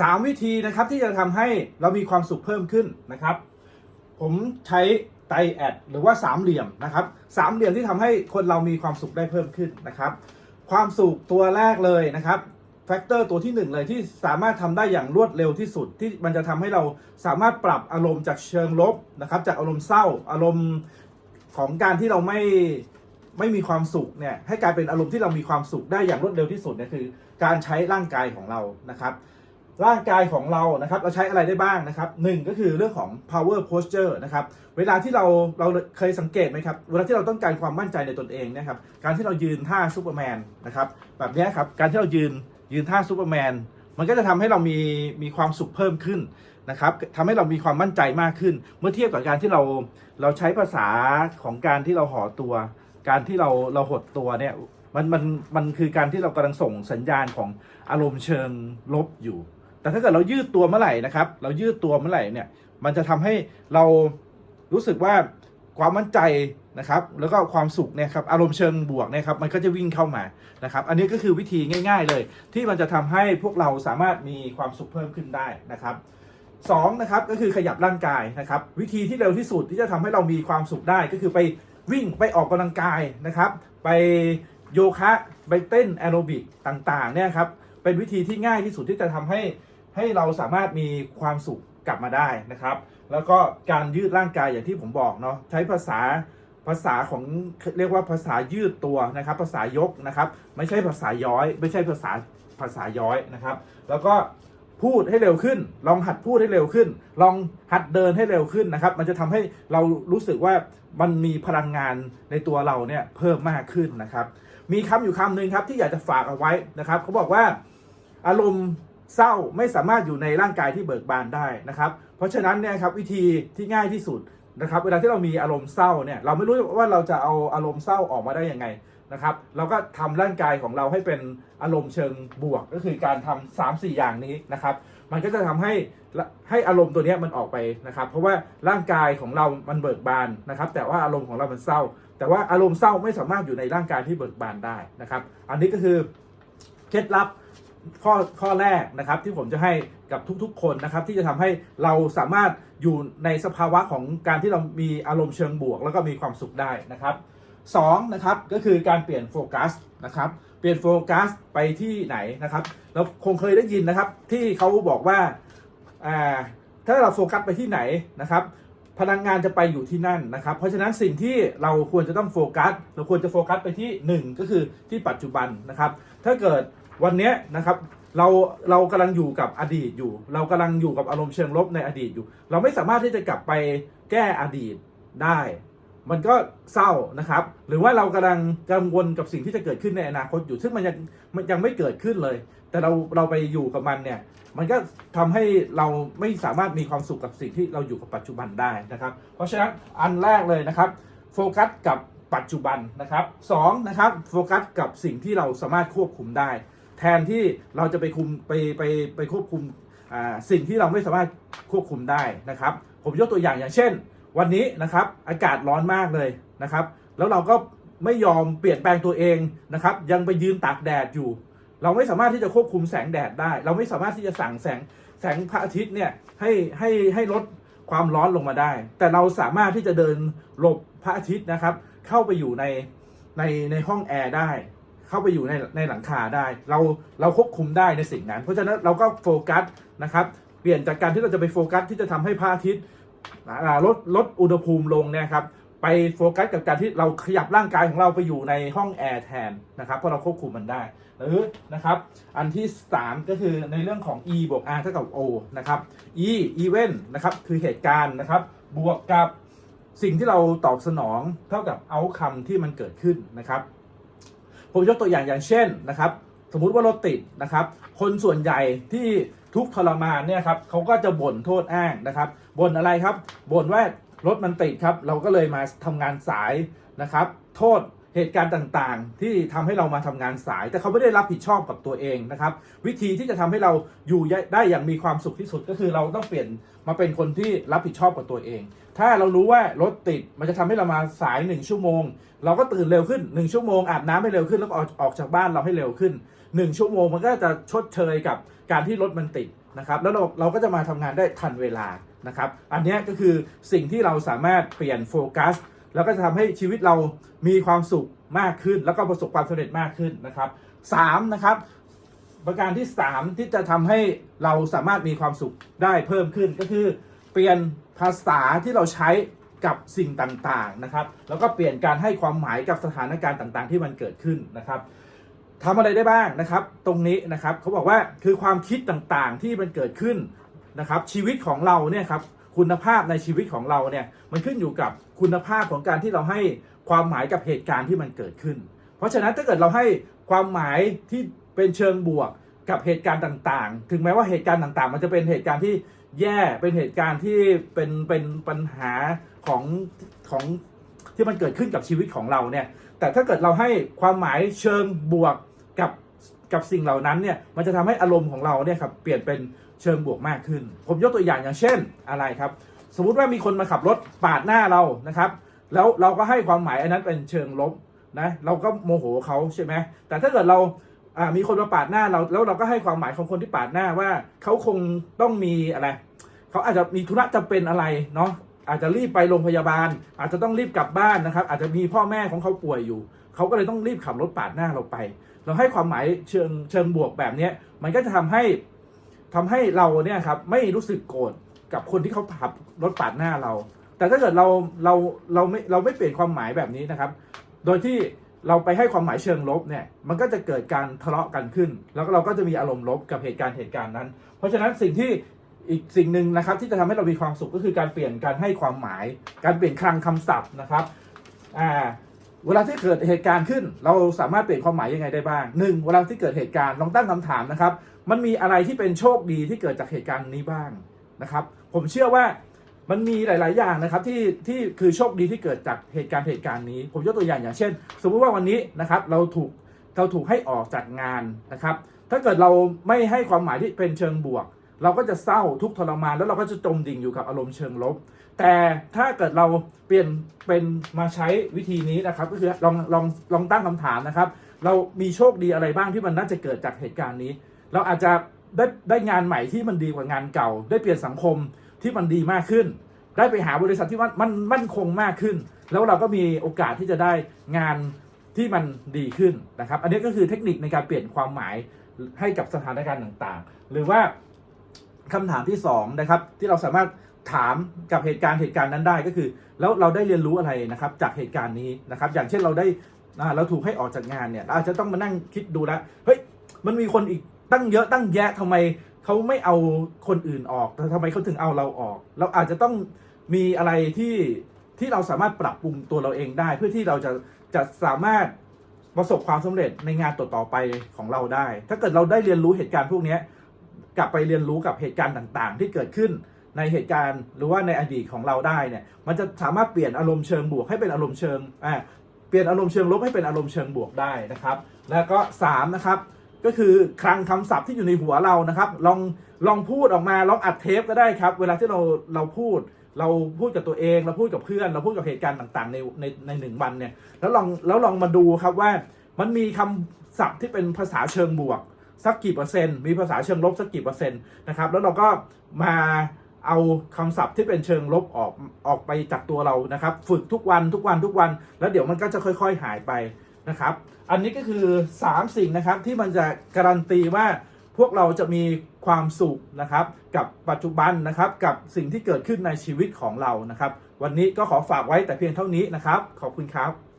3 วิธีนะครับที่จะทำให้เรามีความสุขเพิ่มขึ้นนะครับ ผมใช้ไตแอดหรือว่าสามเหลี่ยมนะครับสามเหลี่ยมที่ทำให้คนเรามีความสุขได้เพิ่มขึ้นนะครับ ความสุขตัวแรกเลยนะครับแฟกเตอร์ตัวที่หนึ่งเลยที่สามารถทำได้อย่างรวดเร็วที่สุดที่มันจะทำให้เราสามารถปรับอารมณ์จากเชิงลบนะครับ จากอารมณ์เศร้าอารมณ์ของการที่เราไม่ไม่มีความสุขเนี่ยให้กลายเป็นอารมณ์ที่เรามีความสุขได้อย่างรวดเร็วที่สุดเนี่ยคือ การใช้ร่างกายของเรานะครับ ร่างกายของเรานะครับเราใช้อะไรได้บ้างนะครับหนึ่งก็คือเรื่องของ power posture นะครับเวลาที่เราเราเคยสังเกตไหมครับเวลาที่เราต้องการความมั่นใจในตนเองนะครับการที่เรายืนท่าซูเปอร์แมนนะครับแบบนี้ครับการที่เรายืนยืนท่าซูเปอร์แมนมันก็จะทำให้เรามีมีความสุขเพิ่มขึ้นนะครับทำให้เรามีความมั่นใจมากขึ้น เมื่อเทียบกับการที่เราเราใช้ภาษาของการที่เราห่อตัว การที่เราเราหดตัวเนี่ยมันมันมันคือการที่เรากำลังส่งสัญญาณของอารมณ์เชิงลบอยู่ แต่ถ้าเกิดเรายืดตัวเมื่อไหร่นะครับ เรายืดตัวเมื่อไหร่เนี่ย มันจะทำให้เรารู้สึกว่าความมั่นใจนะครับ แล้วก็ความสุขเนี่ยครับ อารมณ์เชิงบวกเนี่ยครับ มันก็จะวิ่งเข้ามานะครับ อันนี้ก็คือวิธีง่าย ๆ เลย ที่มันจะทำให้พวกเราสามารถมีความสุขเพิ่มขึ้นได้นะครับสองนะครับก็คือขยับร่างกายนะครับ วิธีที่เร็วที่สุดที่จะทำให้เรามีความสุขได้ก็คือไปวิ่งไปออกกำลังกายนะครับ ไปโยคะไปเต้นแอโรบิกต่างๆเนี่ยครับเป็นวิธีที่ง่ายที่สุดที่จะทำให้ ให้เราสามารถมีความสุขกลับมาได้นะครับ แล้วก็การยืดร่างกายอย่างที่ผมบอกเนาะใช้ภาษาภาษาของเรียกว่าภาษายืดตัวนะครับ ภาษายกนะครับ ไม่ใช่ภาษาย้อย ไม่ใช่ภาษาภาษาย้อยนะครับ แล้วก็พูดให้เร็วขึ้น ลองหัดพูดให้เร็วขึ้น ลองหัดเดินให้เร็วขึ้นนะครับ มันจะทำให้เรารู้สึกว่ามันมีพลังงานในตัวเราเนี่ยเพิ่มมากขึ้นนะครับ มีคำอยู่คำหนึ่งครับที่อยากจะฝากเอาไว้นะครับเขาบอกว่าอารมณ์ เศร้าไม่สามารถอยู่ในร่างกายที่เบิกบานได้นะครับ เพราะฉะนั้นเนี่ยครับวิธีที่ง่ายที่สุดนะครับ เวลาที่เรามีอารมณ์เศร้าเนี่ยเราไม่รู้ว่าเราจะเอาอารมณ์เศร้าออกมาได้ยังไงนะครับเราก็ทำร่างกายของเราให้เป็นอารมณ์เชิงบวก ก็คือการทำสามสี่อย่างนี้นะครับ มันก็จะทำให้ให้อารมณ์ตัวเนี้ยมันออกไปนะครับ เพราะว่าร่างกายของเรามันเบิกบานนะครับ แต่ว่าอารมณ์ของเรามันเศร้า แต่ว่าอารมณ์เศร้าไม่สามารถอยู่ในร่างกายที่เบิกบานได้นะครับ อันนี้ก็คือเคล็ดลับ ข้อข้อแรกนะครับที่ผมจะให้กับทุกๆ คนนะครับ ที่จะทำให้เราสามารถอยู่ในสภาวะของการที่เรามีอารมณ์เชิงบวก แล้วก็มีความสุขได้นะครับสองนะครับก็คือการเปลี่ยนโฟกัสนะครับเปลี่ยนโฟกัสไปที่ไหนนะครับเราคงเคยได้ยินนะครับที่เขาบอกว่าอ่าถ้าเราโฟกัสไปที่ไหนนะครับพลังงานจะไปอยู่ที่นั่นนะครับ เพราะฉะนั้นสิ่งที่เราควรจะต้องโฟกัส เราควรจะโฟกัสไปที่หนึ่งก็คือที่ปัจจุบันนะครับ ถ้าเกิด วันนี้นะครับเราเรากำลังอยู่กับอดีตอยู่ เรากำลังอยู่กับอารมณ์เชิงลบในอดีตอยู่ เราไม่สามารถที่จะกลับไปแก้อดีตได้ มันก็เศร้านะครับ หรือว่าเรากำลังกังวลกับสิ่งที่จะเกิดขึ้นในอนาคตอยู่ ซึ่งมันยังมันยังไม่เกิดขึ้นเลย แต่เราเราไปอยู่กับมันเนี่ย มันก็ทำให้เราไม่สามารถมีความสุขกับสิ่งที่เราอยู่กับปัจจุบันได้นะครับ เพราะฉะนั้นอันแรกเลยนะครับ โฟกัสกับปัจจุบันนะครับสองนะครับ โฟกัสกับสิ่งที่เราสามารถควบคุมได้ แทนที่เราจะไปคุมไปไปไปควบคุมสิ่งที่เราไม่สามารถควบคุมได้นะครับ ผมยกตัวอย่างอย่างเช่น วันนี้นะครับอากาศร้อนมากเลยนะครับ แล้วเราก็ไม่ยอมเปลี่ยนแปลงตัวเองนะครับ ยังไปยืนตากแดดอยู่ เราไม่สามารถที่จะควบคุมแสงแดดได้ เราไม่สามารถที่จะสั่งแสงแสงพระอาทิตย์เนี่ยให้ให้ให้ลดความร้อนลงมาได้ แต่เราสามารถที่จะเดินหลบพระอาทิตย์นะครับ เข้าไปอยู่ในในในห้องแอร์ได้ เข้าไปอยู่ในในหลังคาได้ เราเราควบคุมได้ในสิ่งนั้น เพราะฉะนั้นเราก็โฟกัสนะครับเปลี่ยนจากการที่เราจะไปโฟกัสที่จะทำให้พระอาทิตย์ลดลดอุณหภูมิลงเนี่ยครับไปโฟกัสกับการที่เราขยับร่างกายของเราไปอยู่ในห้องแอร์แทนนะครับเพราะเราควบคุมมันได้หรือนะครับ อันที่ 3 ก็คือในเรื่องของ e บวก r เท่ากับ o นะครับ e event นะครับคือเหตุการณ์นะครับบวกกับสิ่งที่เราตอบสนองเท่ากับ outcome ที่มันเกิดขึ้นนะครับ ผมยกตัวอย่างอย่างเช่นนะครับ สมมุติว่ารถติดนะครับ คนส่วนใหญ่ที่ทุกข์ทรมานเนี่ยครับเขาก็จะบ่นโทษอ้างนะครับบ่นอะไรครับบ่นว่ารถมันติดครับ เราก็เลยมาทำงานสายนะครับ โทษ เหตุการณ์ต่างๆ ที่ทำให้เรามาทำงานสาย แต่เขาไม่ได้รับผิดชอบกับตัวเองนะครับ วิธีที่จะทำให้เราอยู่ได้อย่างมีความสุขที่สุดก็คือเราต้องเปลี่ยนมาเป็นคนที่รับผิดชอบกับตัวเอง ถ้าเรารู้ว่ารถติดมันจะทำให้เรามาสาย 1 ชั่วโมง เราก็ตื่นเร็วขึ้น 1 ชั่วโมงอาบน้ำให้เร็วขึ้นแล้วก็ออกออกจากบ้านเราให้เร็วขึ้น 1 ชั่วโมงมันก็จะชดเชยกับการที่รถมันติดนะครับแล้วเราเราก็จะมาทำงานได้ทันเวลานะครับ อันนี้ก็คือสิ่งที่เราสามารถเปลี่ยนโฟกัส แล้วก็จะทำให้ชีวิตเรามีความสุขมากขึ้น แล้วก็ประสบความสำเร็จมากขึ้นนะครับสามนะครับ ประการที่3ที่จะทำให้เราสามารถมีความสุขได้เพิ่มขึ้นก็คือ เปลี่ยนภาษาที่เราใช้กับสิ่งต่างๆนะครับ แล้วก็เปลี่ยนการให้ความหมายกับสถานการณ์ต่างๆ ที่มันเกิดขึ้นนะครับทำอะไรได้บ้างนะครับ ตรงนี้นะครับเขาบอกว่าคือความคิดต่างๆที่มันเกิดขึ้นนะครับ ชีวิตของเราเนี่ยครับ คุณภาพในชีวิตของเราเนี่ยมันขึ้นอยู่กับคุณภาพของการที่เราให้ความหมายกับเหตุการณ์ที่มันเกิดขึ้น เพราะฉะนั้นถ้าเกิดเราให้ความหมายที่เป็นเชิงบวกกับเหตุการณ์ต่างๆ ถึงแม้ว่าเหตุการณ์ต่างๆ มันจะเป็นเหตุการณ์ที่แย่เป็นเหตุการณ์ที่เป็นเป็นปัญหาของของที่มันเกิดขึ้นกับชีวิตของเราเนี่ย แต่ถ้าเกิดเราให้ความหมายเชิงบวกกับกับสิ่งเหล่านั้นเนี่ย มันจะทำให้อารมณ์ของเราเนี่ยครับเปลี่ยนเป็น เชิงบวกมากขึ้น ผมยกตัวอย่างอย่างเช่นอะไรครับ สมมุติว่ามีคนมาขับรถปาดหน้าเรานะครับ แล้วเราก็ให้ความหมายอันนั้นเป็นเชิงลบนะเราก็โมโหเขาใช่ไหมแต่ถ้าเกิดเรามีคนมาปาดหน้าเราแล้วเราก็ให้ความหมายของคนที่ปาดหน้าว่าเขาคงต้องมีอะไรเขาอาจจะมีธุระจำเป็นอะไรเนาะอาจจะรีบไปโรงพยาบาล อาจจะต้องรีบกลับบ้านนะครับ อาจจะมีพ่อแม่ของเขาป่วยอยู่เขาก็เลยต้องรีบขับรถปาดหน้าเราไป เราให้ความหมายเชิงเชิงบวกแบบนี้มันก็จะทำให้ ทำให้เราเนี่ยครับไม่รู้สึกโกรธกับคนที่เขาขับรถปาดหน้าเรา แต่ถ้าเกิดเราเราเราไม่เราไม่เปลี่ยนความหมายแบบนี้นะครับ โดยที่เราไปให้ความหมายเชิงลบเนี่ยมันก็จะเกิดการทะเลาะกันขึ้น แล้วเราก็จะมีอารมณ์ลบกับเหตุการณ์เหตุการณ์นั้น เพราะฉะนั้นสิ่งที่อีกสิ่งหนึ่งนะครับที่จะทำให้เรามีความสุขก็คือการเปลี่ยนการให้ความหมาย การเปลี่ยนคลังคำศัพท์นะครับอ่า เวลาที่เกิดเหตุการณ์ขึ้น เราสามารถเปลี่ยนความหมายยังไงได้บ้างหนึ่งเวลาที่เกิดเหตุการณ์ลองตั้งคำถามนะครับ มันมีอะไรที่เป็นโชคดีที่เกิดจากเหตุการณ์นี้บ้างนะครับ ผมเชื่อว่ามันมีหลาย ๆ อย่างนะครับที่ที่คือโชคดีที่เกิดจากเหตุการณ์เหตุการณ์นี้ ผมยกตัวอย่างอย่างเช่น สมมุติว่าวันนี้นะครับเราถูกเราถูกให้ออกจากงานนะครับ ถ้าเกิดเราไม่ให้ความหมายที่เป็นเชิงบวก เราก็จะเศร้าทุกข์ทรมาน แล้วเราก็จะจมดิ่งอยู่กับอารมณ์เชิงลบ แต่ถ้าเกิดเราเปลี่ยนเป็นมาใช้วิธีนี้นะครับ ก็คือลองลองลองตั้งคำถามนะครับ เรามีโชคดีอะไรบ้างที่มันน่าจะเกิดจากเหตุการณ์นี้ เราอาจจะได้ได้งานใหม่ที่มันดีกว่างานเก่า ได้เปลี่ยนสังคมที่มันดีมากขึ้น ได้ไปหาบริษัทที่มันมันมั่นคงมากขึ้น แล้วเราก็มีโอกาสที่จะได้งานที่มันดีขึ้นนะครับ อันนี้ก็คือเทคนิคในการเปลี่ยนความหมายให้กับสถานการณ์ต่างๆ หรือว่าคำถามที่สองนะครับที่เราสามารถ ถามกับเหตุการณ์เหตุการณ์นั้นได้ก็คือ แล้วเราได้เรียนรู้อะไรนะครับจากเหตุการณ์นี้นะครับ อย่างเช่นเราได้เราถูกให้ออกจากงานเนี่ยอาจจะต้องมานั่งคิดดูแล้วเฮ้ยมันมีคนอีกตั้งเยอะตั้งแยะทำไมเขาไม่เอาคนอื่นออกแต่ทำไมเขาถึงเอาเราออก เราอาจจะต้องมีอะไรที่ที่เราสามารถปรับปรุงตัวเราเองได้ เพื่อที่เราจะจะสามารถประสบความสำเร็จในงานต่อๆไปของเราได้ ถ้าเกิดเราได้เรียนรู้เหตุการณ์พวกนี้กลับไปเรียนรู้กับเหตุการณ์ต่างๆ ที่เกิดขึ้น ในเหตุการณ์หรือว่าในอดีตของเราได้เนี่ยมันจะสามารถเปลี่ยนอารมณ์เชิงบวกให้เป็นอารมณ์เชิงอ่าเปลี่ยนอารมณ์เชิงลบให้เป็นอารมณ์เชิงบวกได้นะครับ แล้วก็3นะครับก็คือคลังคำศัพท์ที่อยู่ในหัวเรานะครับ ลองลองพูดออกมาลองอัดเทปก็ได้ครับ เวลาที่เราเราพูด เราพูดกับตัวเองเราพูดกับเพื่อน เราพูดกับเหตุการณ์ต่างๆ ในในในหนึ่งวันเนี่ยแล้วลองแล้วลองมาดูครับว่ามันมีคำศัพท์ที่เป็นภาษาเชิงบวก สักกี่เปอร์เซ็นต์มีภาษาเชิงลบสักกี่เปอร์เซ็นต์นะครับแล้วเราก็มา เอาคำศัพท์ที่เป็นเชิงลบออกออกไปจากตัวเรานะครับ ฝึกทุกวันทุกวันทุกวัน แล้วเดี๋ยวมันก็จะค่อยๆหายไปนะครับ อันนี้ก็คือ 3 สิ่งนะครับที่มันจะการันตีว่าพวกเราจะมีความสุขนะครับ กับปัจจุบันนะครับ กับสิ่งที่เกิดขึ้นในชีวิตของเรานะครับ วันนี้ก็ขอฝากไว้แต่เพียงเท่านี้นะครับ ขอบคุณครับ